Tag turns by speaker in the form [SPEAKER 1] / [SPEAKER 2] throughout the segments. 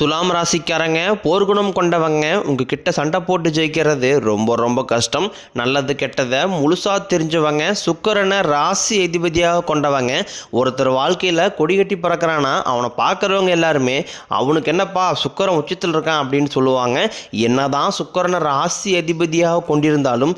[SPEAKER 1] துலாம் ராசிக்காரங்க போர்க்குணம் கொண்டவங்க உங்ககிட்ட சண்டை போட்டு ஜெயிக்கிறது ரொம்ப ரொம்ப கஷ்டம். நல்லது கெட்டதை முழுசாக தெரிஞ்சவங்க சுக்கரனை ராசி அதிபதியாக கொண்டவங்க. ஒருத்தர் வாழ்க்கையில் கொடி கட்டி பறக்கிறான்னா அவனை பார்க்குறவங்க எல்லாருமே அவனுக்கு என்னப்பா சுக்கரன் உச்சத்தில் இருக்கான் அப்படின்னு சொல்லுவாங்க. என்னதான் சுக்கரனை ராசி அதிபதியாக கொண்டிருந்தாலும்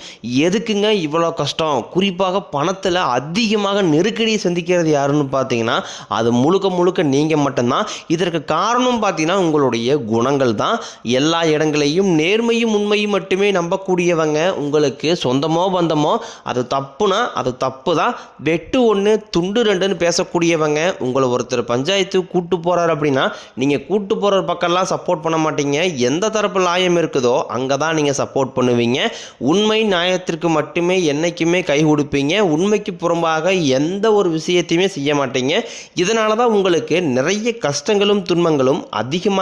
[SPEAKER 1] எதுக்குங்க இவ்வளோ கஷ்டம்? குறிப்பாக பணத்தில் அதிகமாக நெருக்கடியை சந்திக்கிறது யாருன்னு பார்த்தீங்கன்னா அது முழுக்க முழுக்க நீங்கள் மட்டும்தான். இதற்கு காரணம் பார்த்தீங்கன்னா அவங்களுடைய குணங்கள் தான். எல்லா இடங்களையும் நேர்மையும் உண்மையும் மட்டுமே நம்பக்கூடியவங்க. உங்களுக்கு சொந்தமோ பந்தமோ அது தப்புனா அது தப்பு தான் வெட்டு ஒன்று துண்டு ரெண்டுன்னு பேசக்கூடியவங்க. உங்களை ஒருத்தர் பஞ்சாயத்து கூட்டு போகிறார் அப்படின்னா நீங்கள் கூட்டு போகிற பக்கம்லாம் சப்போர்ட் பண்ண மாட்டீங்க. எந்த தரப்பு நியாயம் இருக்குதோ அங்கே தான் நீங்கள் சப்போர்ட் பண்ணுவீங்க. உண்மை நியாயத்திற்கு மட்டுமே என்னைக்குமே கை கொடுப்பீங்க. உண்மைக்கு புறம்பாக எந்த ஒரு விஷயத்தையுமே செய்ய மாட்டீங்க. இதனால தான் உங்களுக்கு நிறைய கஷ்டங்களும் துன்பங்களும் அதிகமாக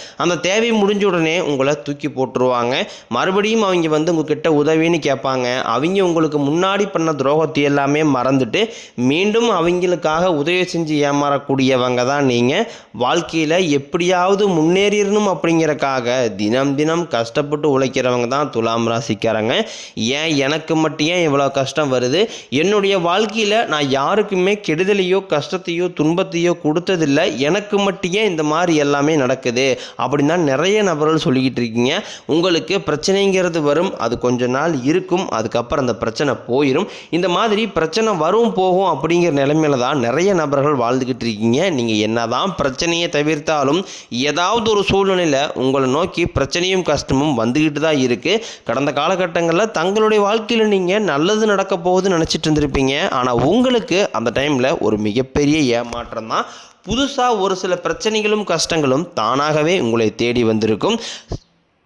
[SPEAKER 1] அந்த தேவை முடிஞ்ச உடனே உங்களை தூக்கி போட்டுருவாங்க. மறுபடியும் அவங்க வந்து உங்ககிட்ட உதவின்னு கேட்பாங்க. அவங்க உங்களுக்கு முன்னாடி பண்ண துரோகத்தை எல்லாமே மறந்துட்டு மீண்டும் அவங்களுக்காக உதவி செஞ்சு ஏமாறக்கூடியவங்க தான் நீங்கள் வாழ்க்கையில் எப்படியாவது முன்னேறிடணும் அப்படிங்கிறக்காக தினம் தினம் கஷ்டப்பட்டு உழைக்கிறவங்க தான் துலாம் ராசிக்காரங்க. ஏன் எனக்கு மட்டும் ஏன் இவ்வளோ கஷ்டம் வருது? என்னுடைய வாழ்க்கையில் நான் யாருக்குமே கெடுதலையோ கஷ்டத்தையோ துன்பத்தையோ கொடுத்ததில்லை. எனக்கு மட்டும் ஏன் இந்த மாதிரி எல்லாமே நடக்குது? அப்படின்னு தான் நிறைய நபர்கள் சொல்லிக்கிட்டு இருக்கீங்க. உங்களுக்கு பிரச்சனைங்கிறது வரும் அது கொஞ்ச நாள் இருக்கும் அதுக்கப்புறம் அந்த பிரச்சனை போயிடும் இந்த மாதிரி பிரச்சனை வரும் போகும் அப்படிங்கிற நிலைமையில தான் நிறைய நபர்கள் வாழ்ந்துக்கிட்டு இருக்கீங்க. நீங்கள் என்னதான் பிரச்சனையை தவிர்த்தாலும் ஏதாவது ஒரு சூழ்நிலையில் உங்களை நோக்கி பிரச்சனையும் கஷ்டமும் வந்துக்கிட்டு தான் இருக்குது கடந்த காலகட்டங்களில் தங்களுடைய வாழ்க்கையில் நீங்கள் நல்லது நடக்க போகுதுன்னு நினச்சிட்டு இருந்திருப்பீங்க. ஆனால் உங்களுக்கு அந்த டைமில் ஒரு மிகப்பெரிய ஏமாற்றம் தான் புதுசாக ஒரு சில பிரச்சனைகளும் கஷ்டங்களும் தானாகவே உங்களை தேடி வந்திருக்கும்.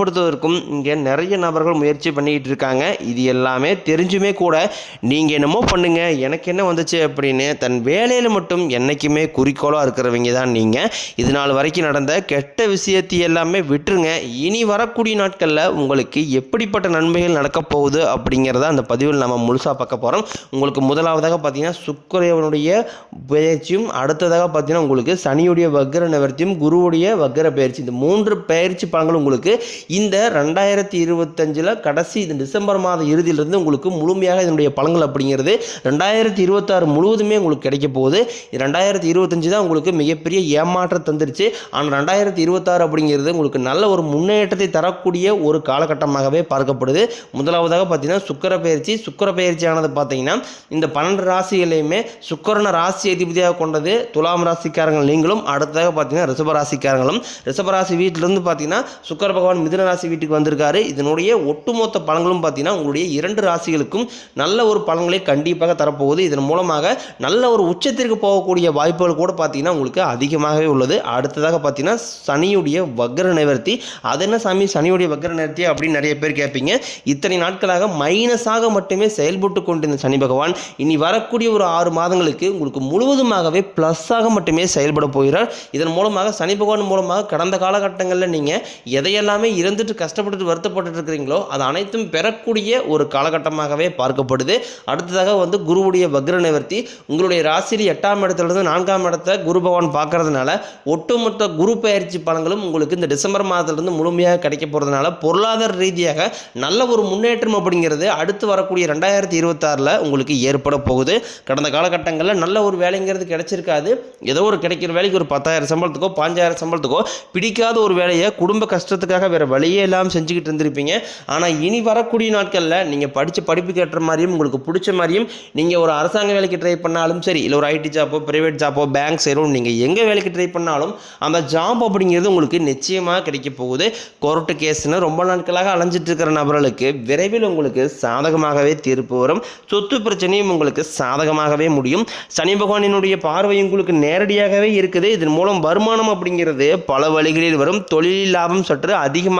[SPEAKER 1] அவமானப்படுத்துவதற்கும் இங்கே நிறைய நபர்கள் முயற்சி பண்ணிக்கிட்டு இருக்காங்க. இது எல்லாமே தெரிஞ்சுமே கூட நீங்கள் என்னமோ பண்ணுங்கள் எனக்கு என்ன வந்துச்சு அப்படின்னு தன் வேலையில் மட்டும் என்றைக்குமே குறிக்கோளாக இருக்கிறவங்க தான் நீங்கள் இது நாள் வரைக்கும் நடந்த கெட்ட விஷயத்தை எல்லாமே விட்டுருங்க. இனி வரக்கூடிய நாட்களில் உங்களுக்கு எப்படிப்பட்ட நன்மைகள் நடக்கப் போகுது அப்படிங்கிறத அந்த பதிவில் நம்ம முழுசாக பார்க்க போகிறோம் உங்களுக்கு முதலாவதாக பார்த்தீங்கன்னா சுக்கரவனுடைய பயிற்சியும் அடுத்ததாக பார்த்தீங்கன்னா உங்களுக்கு சனியுடைய வக்ர நிவர்த்தியும் குருவுடைய வக்கர பயிற்சி. இந்த மூன்று பயிற்சி பலன்கள் உங்களுக்கு இந்த ரெண்டாயிரத்தி இருபத்தஞ்சில் கடைசி இந்த டிசம்பர் மாத இறுதியிலிருந்து உங்களுக்கு முழுமையாக இதனுடைய பலன்கள் அப்படிங்கிறது ரெண்டாயிரத்தி இருபத்தாறு முழுவதுமே உங்களுக்கு கிடைக்க போகுது. ரெண்டாயிரத்தி இருபத்தஞ்சு தான் உங்களுக்கு மிகப்பெரிய ஏமாற்றம் தந்துருச்சு. ஆனால் ரெண்டாயிரத்தி இருபத்தாறு அப்படிங்கிறது உங்களுக்கு நல்ல ஒரு முன்னேற்றத்தை தரக்கூடிய ஒரு காலகட்டமாகவே பார்க்கப்படுது. முதலாவதாக பார்த்தீங்கன்னா சுக்கர பயிற்சி. சுக்கர பயிற்சியானது பார்த்தீங்கன்னா இந்த பன்னெண்டு ராசிகளையுமே சுக்கரனை ராசி அதிபதியாக கொண்டது துலாம் ராசிக்காரங்கள் நீங்களும். அடுத்ததாக பார்த்தீங்கன்னா ரிஷப ராசிக்காரங்களும். ரிஷப ராசி வீட்டிலிருந்து பார்த்தீங்கன்னா சுக்கர பகவான் மிதுன ராசி வீட்டுக்கு வந்திருக்காரு. இதனுடைய ஒட்டுமொத்த பலன்களும் பார்த்தீங்கன்னா உங்களுடைய இரண்டு ராசிகளுக்கும் நல்ல ஒரு பலன்களை கண்டிப்பாக தரப்போகுது. இதன் மூலமாக நல்ல ஒரு உச்சத்திற்கு போகக்கூடிய வாய்ப்புகள் கூட பார்த்தீங்கன்னா உங்களுக்கு அதிகமாகவே உள்ளது. அடுத்ததாக பார்த்தீங்கன்னா சனியுடைய வக்ர நிவர்த்தி. அது என்ன சாமி? சனியுடைய வக்ர நிவர்த்தி அப்படின்னு நிறைய பேர் கேட்பீங்க. இத்தனை நாட்களாக மைனஸாக மட்டுமே செயல்பட்டு கொண்டிருந்த சனி பகவான் இனி வரக்கூடிய ஒரு ஆறு மாதங்களுக்கு உங்களுக்கு முழுவதுமாகவே ப்ளஸ்ஸாக மட்டுமே செயல்பட போகிறார். இதன் மூலமாக சனி பகவான் மூலமாக கடந்த காலகட்டங்களில் நீங்கள் எதையெல்லாமே இறந்துட்டு கஷ்டப்பட்டுட்டு வருத்தப்பட்டுட்டு இருக்கிறீங்களோ அது அனைத்தும் பெறக்கூடிய ஒரு காலகட்டமாகவே பார்க்கப்படுது. அடுத்ததாக வந்து குருவுடைய வக்ர நிவர்த்தி உங்களுடைய ராசியில் எட்டாம் இடத்துலேருந்து நான்காம் இடத்தை குரு பகவான் பார்க்கறதுனால ஒட்டுமொத்த குரு பயிற்சி பலன்களும் உங்களுக்கு இந்த டிசம்பர் மாதத்துலேருந்து முழுமையாக கிடைக்க போகிறதுனால பொருளாதார ரீதியாக நல்ல ஒரு முன்னேற்றம் அப்படிங்கிறது அடுத்து வரக்கூடிய ரெண்டாயிரத்தி இருபத்தாறில் உங்களுக்கு ஏற்பட போகுது. கடந்த காலகட்டங்களில் நல்ல ஒரு வேலைங்கிறது கிடைச்சிருக்காது. ஏதோ ஒரு கிடைக்கிற வேலைக்கு ஒரு பத்தாயிரம் சம்பளத்துக்கோ பாஞ்சாயிரம் சம்பளத்துக்கோ பிடிக்காத ஒரு வேலையை குடும்ப கஷ்டத்துக்காக வேறு வழியே இல்லாமல் செஞ்சுக்கிட்டு இருந்திருப்பீங்க. ஆனால் இனி வரக்கூடிய நாட்களில் நீங்கள் படித்த படிப்புக்கு ஏற்ற மாதிரியும் உங்களுக்கு பிடிச்ச மாதிரியும் நீங்கள் ஒரு அரசாங்க வேலைக்கு ட்ரை பண்ணாலும் சரி இல்லை ஒரு ஐடி ஜாப்போ ப்ரைவேட் ஜாப்போ பேங்க் சேரும் நீங்கள் எங்கே வேலைக்கு ட்ரை பண்ணாலும் அந்த ஜாப் அப்படிங்கிறது உங்களுக்கு நிச்சயமாக கிடைக்க போகுது. கோர்ட்டு கேஸ்னு ரொம்ப நாட்களாக அலைஞ்சிட்டு இருக்கிற நபர்களுக்கு விரைவில் உங்களுக்கு சாதகமாகவே தீர்ப்பு வரும். சொத்து பிரச்சனையும் உங்களுக்கு சாதகமாகவே முடியும். சனி பகவானினுடைய பார்வை உங்களுக்கு நேரடியாகவே இருக்குது. இதன் மூலம் வருமானம் அப்படிங்கிறது பல வழிகளில் வரும். தொழில் லாபம் சற்று அதிகமாக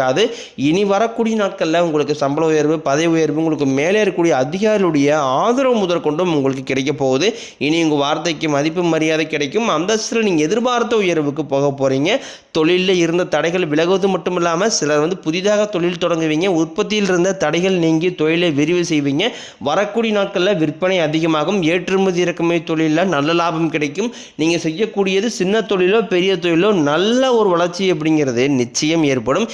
[SPEAKER 1] இனி வரக்கூடிய நாட்களில் உங்களுக்கு சம்பள உயர்வு பதவி உயர்வு உங்களுக்கு மேலே இருக்கக்கூடிய அதிகாரிகளுடைய ஆதரவு முதற்கொண்டும் உங்களுக்கு கிடைக்க போகுது. இனி உங்கள் வார்த்தைக்கு மதிப்பு மரியாதை கிடைக்கும். அந்தஸ்தில் நீங்கள் எதிர்பார்த்த உயர்வுக்கு போக போகிறீங்க தொழிலில் இருந்த தடைகள் விலகுவது மட்டும் இல்லாமல் சிலர் வந்து புதிதாக தொழில் தொடங்குவீங்க. உற்பத்தியில் இருந்த தடைகள் நீங்கி தொழிலை விரிவு செய்வீங்க. வரக்கூடிய நாட்களில் விற்பனை அதிகமாகும். ஏற்றுமதி இறக்குமதி தொழிலில் நல்ல லாபம் கிடைக்கும். நீங்கள் செய்யக்கூடியது சின்ன தொழிலோ பெரிய தொழிலோ நல்ல ஒரு வளர்ச்சி அப்படிங்கிறது நிச்சயம் ஏற்படும்.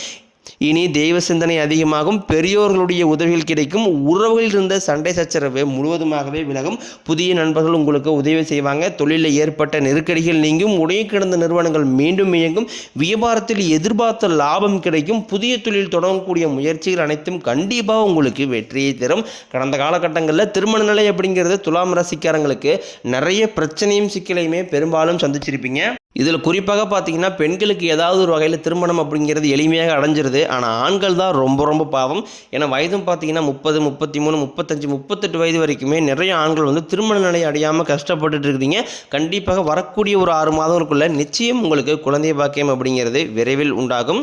[SPEAKER 1] இனி தெய்வ சிந்தனை அதிகமாகும் பெரியோர்களுடைய உதவிகள் கிடைக்கும் உறவுகளில் இருந்த சண்டை சச்சரவு முழுவதுமாகவே விலகும். புதிய நண்பர்கள் உங்களுக்கு உதவி செய்வாங்க. தொழிலில் ஏற்பட்ட நெருக்கடிகள் நீங்கும் உடைய கிடந்த நிறுவனங்கள் மீண்டும் இயங்கும் வியாபாரத்தில் எதிர்பார்த்த லாபம் கிடைக்கும் புதிய தொழில் தொடங்கக்கூடிய முயற்சிகள் அனைத்தும் கண்டிப்பாக உங்களுக்கு வெற்றியை தரும். கடந்த காலகட்டங்களில் திருமண நிலை அப்படிங்கிறது துலாம் ராசிக்காரங்களுக்கு நிறைய பிரச்சனையும் சிக்கலையுமே பெரும்பாலும் சந்திச்சிருப்பீங்க. இதில் குறிப்பாக பார்த்தீங்கன்னா பெண்களுக்கு ஏதாவது ஒரு வகையில் திருமணம் அப்படிங்கிறது எளிமையாக அடைஞ்சிருது. ஆனால் ஆண்கள் தான் ரொம்ப ரொம்ப பாவம். ஏன்னா வயதும் பார்த்தீங்கன்னா முப்பது முப்பத்தி மூணு முப்பத்தஞ்சு முப்பத்தெட்டு வயது வரைக்குமே நிறைய ஆண்கள் வந்து திருமண நிலை அடையாமல் கஷ்டப்பட்டுட்டு இருக்கிறீங்க கண்டிப்பாக வரக்கூடிய ஒரு ஆறு மாதங்களுக்குள்ள நிச்சயம் உங்களுக்கு குழந்தை பாக்கியம் அப்படிங்கிறது விரைவில் உண்டாகும்.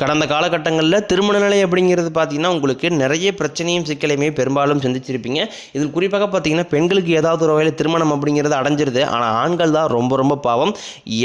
[SPEAKER 1] கடந்த காலகட்டங்களில் திருமண நிலை அப்படிங்கிறது பார்த்தீங்கன்னா உங்களுக்கு நிறைய பிரச்சனையும் சிக்கலையுமே பெரும்பாலும் சந்திச்சிருப்பீங்க. இதில் குறிப்பாக பார்த்தீங்கன்னா பெண்களுக்கு ஏதாவது ஒரு வகையில் திருமணம் அப்படிங்கிறது அடைஞ்சிருது. ஆனால் ஆண்கள் தான் ரொம்ப ரொம்ப பாவம்.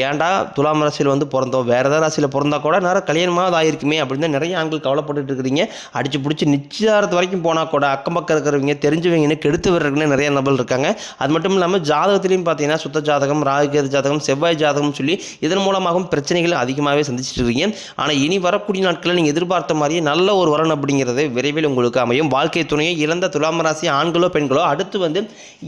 [SPEAKER 1] ஏன்டா துலாம் ராசியில் வந்து பிறந்தோம்? வேறு ஏதாவது ராசியில் பிறந்தா கூட நேரம் கல்யாணமாக ஆயிருக்குமே அப்படின்னு தான் நிறைய ஆண்கள் கவலைப்பட்டுட்டு இருக்கிறீங்க. அடிச்சு பிடிச்சி நிச்சயாரத்து வரைக்கும் போனால் கூட அக்கம் பக்கம் இருக்கிறவங்க தெரிஞ்சவங்கன்னு கெடுத்து வர்றதுக்குன்னு நிறைய நபர் இருக்காங்க. அது மட்டும் இல்லாமல் ஜாதகத்திலையும் பார்த்தீங்கன்னா சுத்த ஜாதகம் ராகுகேது ஜாதகம் செவ்வாய் ஜாதகம் சொல்லி இதன் மூலமாகவும் பிரச்சனைகள் அதிகமாகவே சந்திச்சிட்டு இருக்கீங்க. ஆனால் இனி வர வரக்கூடிய நாட்களில் நீங்கள் எதிர்பார்த்த மாதிரியே நல்ல ஒரு வரன் அப்படிங்கிறது விரைவில் உங்களுக்கு அமையும். வாழ்க்கை துணையை இழந்த துலாம் ராசி ஆண்களோ பெண்களோ அடுத்து வந்து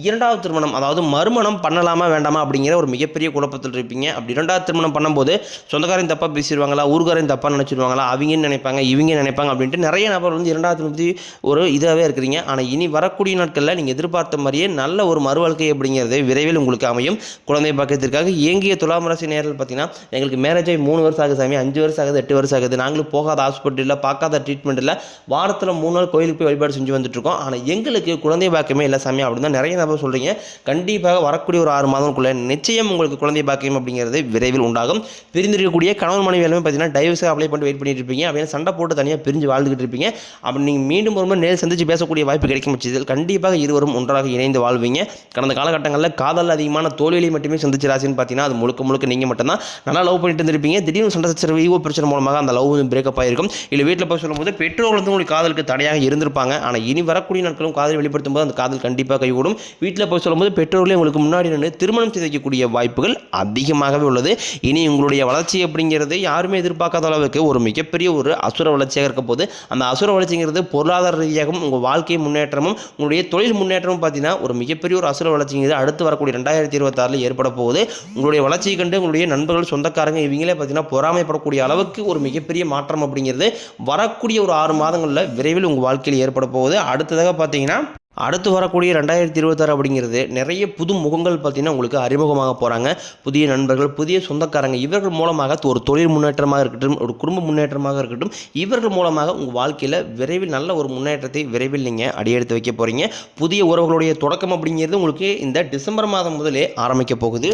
[SPEAKER 1] இரண்டாவது திருமணம் அதாவது மறுமணம் பண்ணலாமா வேண்டாமா அப்படிங்கிற ஒரு மிகப்பெரிய குழப்பத்தில் இருப்பீங்க. அப்படி இரண்டாவது திருமணம் பண்ணும்போது சொந்தக்காரன் தப்பாக பேசிடுவாங்களா ஊர்காரையும் தப்பாக நினச்சிடுவாங்களா அவங்கன்னு நினைப்பாங்க இவங்க நினைப்பாங்க அப்படின்ட்டு நிறைய நபர் வந்து இரண்டாவது திருமணத்தி ஒரு இதாகவே இருக்கிறீங்க. ஆனால் இனி வரக்கூடிய நாட்களில் நீங்கள் எதிர்பார்த்த மாதிரியே நல்ல ஒரு மறுவாழ்க்கை அப்படிங்கிறது விரைவில் உங்களுக்கு அமையும். குழந்தை பாக்கியத்திற்காக இயங்கிய துலாம் ராசி நேரில் பார்த்தீங்கன்னா எங்களுக்கு மேரேஜ் ஆகி மூணு வருஷம் ஆகுது சாமி அஞ்சு வருஷம் ஆகுது எட்டு வருஷம் ஆகுது. நாங்களும் போகாத ஹாஸ்பிட்டலில் பார்க்காத ட்ரீட்மெண்ட் இல்லை. வாரத்தில் மூணு நாள் கோயிலுக்கு போய் வழிபாடு செஞ்சு வந்துட்டுருக்கோம். ஆனால் எங்களுக்கு குழந்தை பாக்கியமே இல்லை சாமி அப்படின்னு தான் நிறைய நபர் சொல்கிறீங்க கண்டிப்பாக வரக்கூடிய ஒரு ஆறு மாதம்குள்ளே நிச்சயம் உங்களுக்கு குழந்தை பாக்கியம் அப்படிங்கிறது விரைவில் உண்டாகும். பிரிந்திருக்கக்கூடிய கணவன் மனைவி எல்லாமே பார்த்தீங்கன்னா டைவர்ஸாக அப்ளை பண்ணி வெயிட் பண்ணிட்டு இருப்பீங்க. அப்படின்னு சண்டை போட்டு தனியாக பிரிஞ்சு வாழ்ந்துகிட்டு இருப்பீங்க. அப்படி நீங்கள் மீண்டும் ஒரு முறை நேரில் சந்திச்சு பேசக்கூடிய வாய்ப்பு கிடைக்கும் பட்சத்தில் கண்டிப்பாக இருவரும் ஒன்றாக இணைந்து வாழ்வீங்க. கடந்த காலகட்டங்களில் காதல் அதிகமான தோல்வியை மட்டுமே சந்திச்சு ராசின்னு பார்த்தீங்கன்னா அது முழுக்க முழுக்க நீங்கள் மட்டும்தான். நல்லா லவ் பண்ணிட்டு இருந்திருப்பீங்க. திடீர்னு சண்டை சச்சரவு ஈகோ பிரச்சனை மூலமாக அந்த லவ் வந்து பிரேக்கப் ஆகிருக்கும் இல்லை வீட்டில் போய் சொல்லும்போது பெற்றோர்கள் வந்து உங்களுக்கு காதலுக்கு தடையாக இருந்திருப்பாங்க. ஆனால் இனி வரக்கூடிய நாட்களும் காதல் வெளிப்படுத்தும் போது அந்த காதல் கண்டிப்பாக கைகூடும். வீட்டில் போய் சொல்லும்போது பெற்றோர்களே உங்களுக்கு முன்னாடி நின்று திருமணம் செய்திக்கக்கூடிய வாய்ப்புகள் அதிகமாகவே உள்ளது. இனி உங்களுடைய வளர்ச்சி அப்படிங்கிறது யாருமே எதிர்பார்க்காத அளவுக்கு ஒரு மிகப்பெரிய ஒரு அசுர வளர்ச்சியாக இருக்க போது அந்த அசுர வளர்ச்சிங்கிறது பொருளாதார ரீதியாகவும் உங்கள் வாழ்க்கை முன்னேற்றமும் உங்களுடைய தொழில் முன்னேற்றமும் பார்த்தீங்கன்னா ஒரு மிகப்பெரிய ஒரு அசுர வளர்ச்சிங்கிறது அடுத்து வரக்கூடிய ரெண்டாயிரத்தி இருபத்தாறில் ஏற்பட போகுது. உங்களுடைய வளர்ச்சியை கண்டு உங்களுடைய நண்பர்கள் சொந்தக்காரங்க இவங்களே பார்த்தீங்கன்னா பொறாமைப்படக்கூடிய அளவுக்கு ஒரு மிகப்பெரிய மிகப்பெரிய மாற்றம் அப்படிங்கிறது வரக்கூடிய ஒரு ஆறு மாதங்களில் விரைவில் உங்கள் வாழ்க்கையில் ஏற்பட போகுது. அடுத்ததாக பார்த்தீங்கன்னா அடுத்து வரக்கூடிய ரெண்டாயிரத்தி இருபத்தாறு அப்படிங்கிறது நிறைய புது முகங்கள் பார்த்தீங்கன்னா உங்களுக்கு அறிமுகமாக போகிறாங்க புதிய நண்பர்கள் புதிய சொந்தக்காரங்க இவர்கள் மூலமாக ஒரு தொழில் முன்னேற்றமாக இருக்கட்டும் ஒரு குடும்ப முன்னேற்றமாக இருக்கட்டும் இவர்கள் மூலமாக உங்கள் வாழ்க்கையில் விரைவில் நல்ல ஒரு முன்னேற்றத்தை விரைவில் நீங்கள் அடியெடுத்து வைக்க போகிறீங்க புதிய உறவுகளுடைய தொடக்கம் அப்படிங்கிறது உங்களுக்கு இந்த டிசம்பர் மாதம் முதலே ஆரம்பிக்க போகுது.